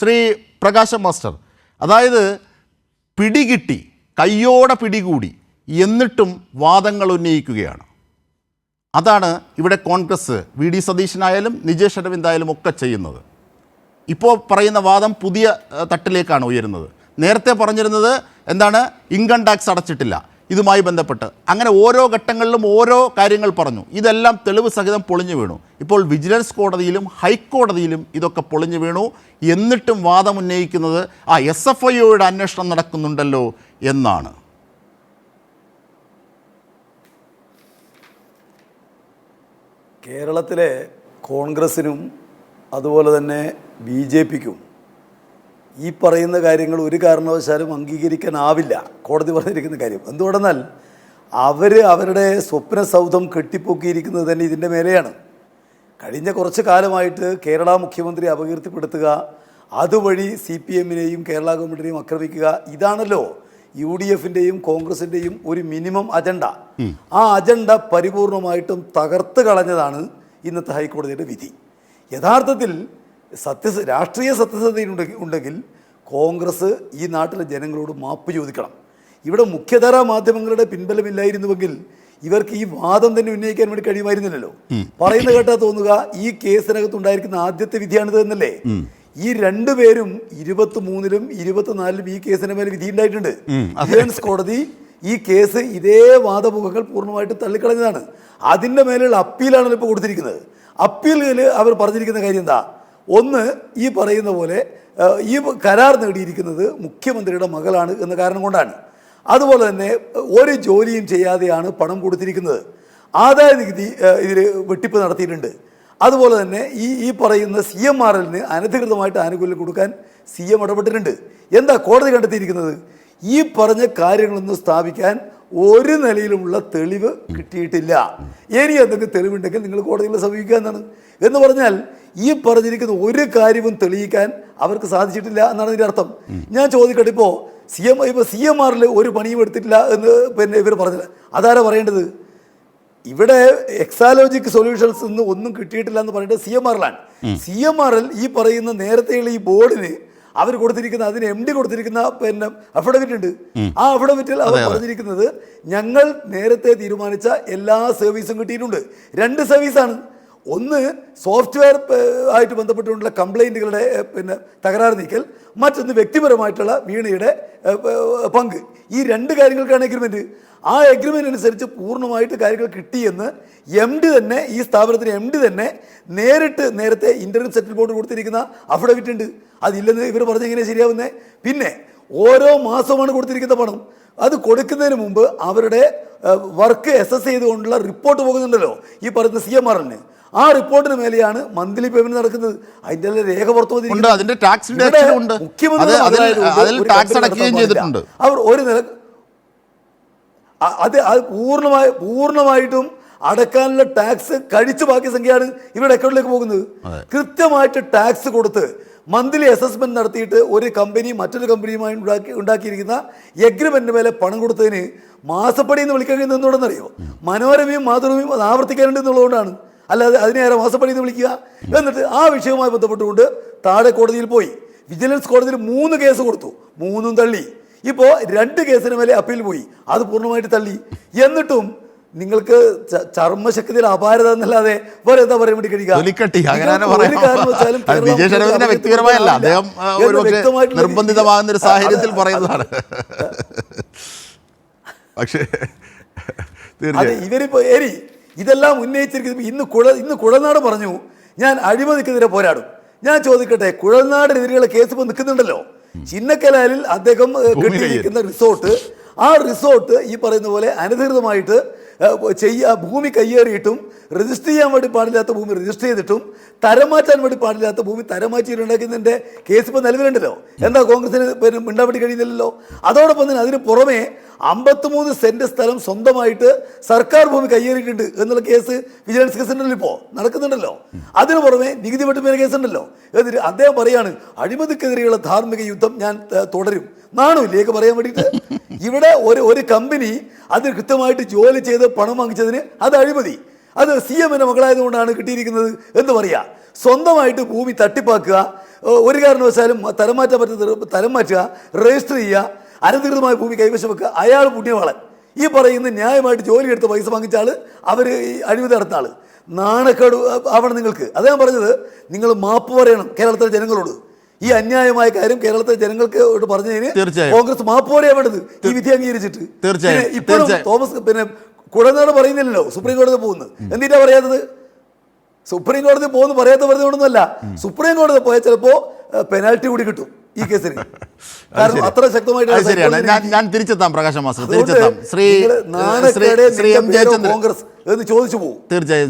ശ്രീ പ്രകാശം മാസ്റ്റർ. അതായത് പിടികിട്ടി കയ്യോടെ പിടികൂടി എന്നിട്ടും വാദങ്ങൾ ഉന്നയിക്കുകയാണ്. അതാണ് ഇവിടെ കോൺഗ്രസ് വി ഡി സതീശനായാലും നിജേഷ് അരവിന്ദായാലും ഒക്കെ ചെയ്യുന്നത്. ഇപ്പോൾ പറയുന്ന വാദം പുതിയ തട്ടിലേക്കാണ് ഉയരുന്നത്. നേരത്തെ പറഞ്ഞിരുന്നത് എന്താണ്? ഇൻകം ടാക്സ് അടച്ചിട്ടില്ല. ഇതുമായി ബന്ധപ്പെട്ട്. അങ്ങനെ ഓരോ ഘട്ടങ്ങളിലും ഓരോ കാര്യങ്ങൾ പറഞ്ഞു. ഇതെല്ലാം തെളിവ് സഹിതം പൊളിഞ്ഞു വീണു. ഇപ്പോൾ വിജിലൻസ് കോടതിയിലും ഹൈക്കോടതിയിലും ഇതൊക്കെ പൊളിഞ്ഞു വീണു. എന്നിട്ടും വാദം ഉന്നയിക്കുന്നത് ആ എസ് എഫ് ഐയുടെ അന്വേഷണം നടക്കുന്നുണ്ടല്ലോ എന്നാണ്. കേരളത്തിലെ കോൺഗ്രസിനും അതുപോലെ തന്നെ ബി ജെ പിക്കും ഈ പറയുന്ന കാര്യങ്ങൾ ഒരു കാരണവശാലും അംഗീകരിക്കാനാവില്ല. കോടതി പറഞ്ഞിരിക്കുന്ന കാര്യം. എന്തുകൊണ്ടെന്നാൽ അവർ അവരുടെ സ്വപ്ന സൗധം കെട്ടിപ്പൊക്കിയിരിക്കുന്നത് തന്നെ ഇതിന്റെ മേലെയാണ്. കഴിഞ്ഞ കുറച്ച് കാലമായിട്ട് കേരള മുഖ്യമന്ത്രി അപകീർത്തിപ്പെടുത്തുക അതുവഴി സി പി എമ്മിനെയും കേരള ഗവൺമെന്റിനെയും ആക്രമിക്കുക ഇതാണല്ലോ യു ഡി എഫിന്റെയും കോൺഗ്രസിന്റെയും ഒരു മിനിമം അജണ്ട. ആ അജണ്ട പരിപൂർണമായിട്ടും തകർത്ത് കളഞ്ഞതാണ് ഇന്നത്തെ ഹൈക്കോടതിയുടെ വിധി. യഥാർത്ഥത്തിൽ സത്യ രാഷ്ട്രീയ സത്യസന്ധതയുണ്ടെങ്കിൽ ഉണ്ടെങ്കിൽ കോൺഗ്രസ് ഈ നാട്ടിലെ ജനങ്ങളോട് മാപ്പ് ചോദിക്കണം. ഇവിടെ മുഖ്യധാരാ മാധ്യമങ്ങളുടെ പിൻബലമില്ലായിരുന്നുവെങ്കിൽ ഇവർക്ക് ഈ വാദം തന്നെ ഉന്നയിക്കാൻ വേണ്ടി കഴിയുമായിരുന്നില്ലല്ലോ. പറയുന്ന കേട്ടാ തോന്നുക ഈ കേസിനകത്ത് ഉണ്ടായിരിക്കുന്ന ആദ്യത്തെ വിധിയാണിത് എന്നല്ലേ? ഈ രണ്ടുപേരും ഇരുപത്തി മൂന്നിലും ഇരുപത്തിനാലിലും ഈ കേസിന് മേലെ വിധി ഉണ്ടായിട്ടുണ്ട്. വിജിലൻസ് കോടതി ഈ കേസ് ഇതേ വാദമുഖങ്ങൾ പൂർണമായിട്ട് തള്ളിക്കളഞ്ഞതാണ്. അതിന്റെ മേലുള്ള അപ്പീലാണല്ലോ ഇപ്പോൾ കൊടുത്തിരിക്കുന്നത്. അപ്പീലിൽ അവർ പറഞ്ഞിരിക്കുന്ന കാര്യം എന്താ? ഒന്ന് ഈ പറയുന്ന പോലെ ഈ കരാർ നേടിയിരിക്കുന്നത് മുഖ്യമന്ത്രിയുടെ മകളാണ് എന്ന കാരണം കൊണ്ടാണ്. അതുപോലെ തന്നെ ഒരു ജോലിയും ചെയ്യാതെയാണ് പണം കൊടുത്തിരിക്കുന്നത്. ആദായ നികുതി ഇതിൽ വെട്ടിപ്പ് നടത്തിയിട്ടുണ്ട്. അതുപോലെ തന്നെ ഈ ഈ പറയുന്ന സി എം ആർ എല്ലിന് അനധികൃതമായിട്ട് ആനുകൂല്യം കൊടുക്കാൻ സി എം ഇടപെട്ടിട്ടുണ്ട്. എന്താ കോടതി കണ്ടെത്തിയിരിക്കുന്നത്? ഈ പറഞ്ഞ കാര്യങ്ങളൊന്നും സ്ഥാപിക്കാൻ ഒരു നിലയിലുമുള്ള തെളിവ് കിട്ടിയിട്ടില്ല. ഇനി എന്തെങ്കിലും തെളിവുണ്ടെങ്കിൽ നിങ്ങൾ കോടതിയിൽ സമീപിക്കുക എന്നാണ്. എന്ന് പറഞ്ഞാൽ ഈ പറഞ്ഞിരിക്കുന്ന ഒരു കാര്യവും തെളിയിക്കാൻ അവർക്ക് സാധിച്ചിട്ടില്ല എന്നാണ് ഇതിന്റെ അർത്ഥം. ഞാൻ ചോദിക്കട്ടെ ഇപ്പോൾ സി എം ഇപ്പോൾ സി എം ആറിൽ ഒരു പണിയും എടുത്തിട്ടില്ല എന്ന് പിന്നെ ഇവർ പറഞ്ഞില്ല അതാരാ പറയേണ്ടത്? ഇവിടെ എക്സാലോജിക് സൊല്യൂഷൻസ് നിന്ന് ഒന്നും കിട്ടിയിട്ടില്ല എന്ന് പറയുന്നത് സി എം ആറിലാണ് സി എം ആറിൽ ഈ പറയുന്ന നേരത്തെയുള്ള ഈ ബോർഡിന് അവർ കൊടുത്തിരിക്കുന്ന അതിന് എം ഡി കൊടുത്തിരിക്കുന്ന പിന്നെ അഫിഡവിറ്റ് ഉണ്ട്. ആ അഫിഡവിറ്റിൽ അവർ പറഞ്ഞിരിക്കുന്നത് ഞങ്ങൾ നേരത്തെ തീരുമാനിച്ച എല്ലാ സർവീസും കിട്ടിയിട്ടുണ്ട്. രണ്ട് സർവീസാണ് ഒന്ന് സോഫ്റ്റ്വെയർ ആയിട്ട് ബന്ധപ്പെട്ടുകൊണ്ടുള്ള കംപ്ലൈന്റുകളുടെ പിന്നെ തകരാറ് നീക്കൽ. മറ്റൊന്ന് വ്യക്തിപരമായിട്ടുള്ള വീണയുടെ പങ്ക്. ഈ രണ്ട് കാര്യങ്ങൾക്കാണ് എഗ്രിമെന്റ് ആ എഗ്രിമെന്റ് അനുസരിച്ച് പൂർണമായിട്ട് കാര്യങ്ങൾ കിട്ടിയെന്ന് എം ഡി തന്നെ ഈ സ്ഥാപനത്തിന് എം ഡി തന്നെ നേരിട്ട് നേരത്തെ ഇന്റർനെറ്റ് സെറ്റിൽ ബോർഡ് കൊടുത്തിരിക്കുന്ന അഫിഡവിറ്റ് ഉണ്ട്. അതില്ലെന്ന് ഇവർ പറഞ്ഞ എങ്ങനെ ശരിയാവുന്നേ? പിന്നെ ഓരോ മാസമാണ് കൊടുത്തിരിക്കുന്ന പണം. അത് കൊടുക്കുന്നതിന് മുമ്പ് അവരുടെ വർക്ക് എസ് ചെയ്തുകൊണ്ടുള്ള റിപ്പോർട്ട് പോകുന്നുണ്ടല്ലോ ഈ പറയുന്ന സി എം ആറിന് ആ റിപ്പോർട്ടിന് മേലെയാണ് മന്ത്ലി പേയ്മെന്റ് നടക്കുന്നത്. അതിന്റെ രേഖ പുറത്തു അതിന്റെ ടാക്സ് മുഖ്യമന്ത്രി അവർ ഒരു നില അത് അത് പൂർണമായി പൂർണമായിട്ടും അടക്കാനുള്ള ടാക്സ് കഴിച്ച് ബാക്കി സംഖ്യയാണ് ഇവരുടെ അക്കൗണ്ടിലേക്ക് പോകുന്നത്. കൃത്യമായിട്ട് ടാക്സ് കൊടുത്ത് മന്ത്ലി അസസ്മെന്റ് നടത്തിയിട്ട് ഒരു കമ്പനി മറ്റൊരു കമ്പനിയുമായി ഉണ്ടാക്കി ഉണ്ടാക്കിയിരിക്കുന്ന എഗ്രിമെന്റ് മേലെ പണം കൊടുത്തതിന് മാസപ്പടി എന്ന് വിളിക്കാൻ എന്തുകൊണ്ടെന്നറിയോ? മനോരമയും മാതൃഭൂമിയും അത് ആവർത്തിക്കാനുണ്ട് എന്നുള്ളതുകൊണ്ടാണ്. അല്ലാതെ അതിനെ ആരെ മാസപ്പടി എന്ന് വിളിക്കുക. എന്നിട്ട് ആ വിഷയവുമായി ബന്ധപ്പെട്ടുകൊണ്ട് താഴെ കോടതിയിൽ പോയി. വിജിലൻസ് കോടതിയിൽ മൂന്ന് കേസ് കൊടുത്തു. മൂന്നും തള്ളി. ഇപ്പോൾ രണ്ട് കേസിന് മേലെ അപ്പീൽ പോയി. അത് പൂർണമായിട്ട് തള്ളി. എന്നിട്ടും നിങ്ങൾക്ക് ചർമ്മശക്തിയിൽ അപാരത എന്നല്ലാതെ വേറെ എന്താ പറയാൻ വേണ്ടി കഴിയുക? മുഖ്യമന്ത്രി വ്യക്തിപരമായല്ല. അദ്ദേഹം നിർബന്ധിതമാകുന്ന ഒരു സാഹചര്യത്തിൽ പറയുന്നതാണ്. പക്ഷേ അതെ ഇവരിപ്പോ ഏരി ഇതെല്ലാം ഉന്നയിച്ചിരിക്കുന്നത് ഇന്ന് കുഴ ഇന്ന് കുഴൽനാട് പറഞ്ഞു ഞാൻ അഴിമതിക്കെതിരെ പോരാടും. ഞാൻ ചോദിക്കട്ടെ കുഴൽനാടിനെതിരെയുള്ള കേസ് ഇപ്പൊ നിൽക്കുന്നുണ്ടല്ലോ? ചിന്നക്കലാലിൽ അദ്ദേഹം കെട്ടിയിരിക്കുന്ന റിസോർട്ട് ആ റിസോർട്ട് ഈ പറയുന്ന പോലെ അനധികൃതമായിട്ട് ഏഹ്, ചെയ്യ ഭൂമി കയ്യേറിയിട്ടും രജിസ്റ്റർ ചെയ്യാൻ വേണ്ടി പാടില്ലാത്ത ഭൂമി രജിസ്റ്റർ ചെയ്തിട്ടും തരം മാറ്റാൻ വേണ്ടി പാടില്ലാത്ത ഭൂമി തരം മാറ്റിയിട്ടുണ്ടാക്കുന്നതിന്റെ കേസ് ഇപ്പോൾ നിലവിലുണ്ടല്ലോ. എന്താ കോൺഗ്രസിന് പിന്നെ മിണ്ടാൻ കഴിയുന്നില്ലല്ലോ? അതോടൊപ്പം തന്നെ അതിന് പുറമേ അമ്പത്തിമൂന്ന് സെന്റ് സ്ഥലം സ്വന്തമായിട്ട് സർക്കാർ ഭൂമി കയ്യേറിയിട്ടുണ്ട് എന്നുള്ള കേസ് വിജിലൻസ് കേസ് ഉണ്ടല്ലോ ഇപ്പോൾ നടക്കുന്നുണ്ടല്ലോ. അതിന് പുറമേ നികുതി കേസ് ഉണ്ടല്ലോ. എന്നിട്ട് അദ്ദേഹം പറയാണ് അഴിമതിക്കെതിരെയുള്ള ധാർമ്മിക യുദ്ധം ഞാൻ തുടരും. നാണു ഇല്ലേക്ക് പറയാൻ വേണ്ടിയിട്ട്. ഇവിടെ ഒരു ഒരു കമ്പനി അതിന് കൃത്യമായിട്ട് ജോലി ചെയ്ത് പണം വാങ്ങിച്ചതിന് അത് അഴിമതി. അത് സി എമ്മിന്റെ മകളായതുകൊണ്ടാണ് കിട്ടിയിരിക്കുന്നത് എന്ന് പറയാ. സ്വന്തമായിട്ട് ഭൂമി തട്ടിപ്പാക്കുക ഒരു കാരണവശാലും തരം മാറ്റാൻ പറ്റുന്ന തരം മാറ്റുക രജിസ്റ്റർ ചെയ്യുക അനധികൃതമായ ഭൂമി കൈവശം വെക്കുക അയാൾ പുണ്യവാളൻ ഈ പറയുന്ന ന്യായമായിട്ട് ജോലി എടുത്ത് പൈസ വാങ്ങിച്ച ആൾ അവർ അഴിമതി നടത്താൾ നാണക്കേട് ആവണം നിങ്ങൾക്ക്. അത് ഞാൻ പറഞ്ഞത്. നിങ്ങൾ മാപ്പ് പറയണം കേരളത്തിലെ ജനങ്ങളോട്. ഈ അന്യായമായ കാര്യം കേരളത്തിലെ ജനങ്ങൾക്ക് പറഞ്ഞതിന്. കോൺഗ്രസ് മാപ്പ് പറയാൻ വേണ്ടത്. ഈ വിധി അംഗീകരിച്ചിട്ട്. തീർച്ചയായും. ഇപ്പോഴും തീർച്ചയായും. തോമസ് പിന്നെ കുഴനാട് പറയുന്നില്ലല്ലോ. സുപ്രീം കോടതി പോകുന്നത്. എന്തിനാ പറയാത്തത്? സുപ്രീം കോടതി പോകുന്നു പറയാത്ത വെറുതെ കൊണ്ടൊന്നുമല്ല സുപ്രീം കോടതി പോയാൽ ചിലപ്പോ പെനാൽറ്റി കൂടി കിട്ടും ഈ കേസിന്. കാരണം അത്ര അത് ശക്തമായിട്ട് ശരിയാണ് ഞാൻ ഞാൻ തിരിച്ചെത്താം പ്രകാശ് മാസ്റ്റർ. തിരിച്ചെത്താം. ശ്രീ ശ്രീ കോൺഗ്രസ് എന്ന് ചോദിച്ചു പോകും. തീർച്ചയായും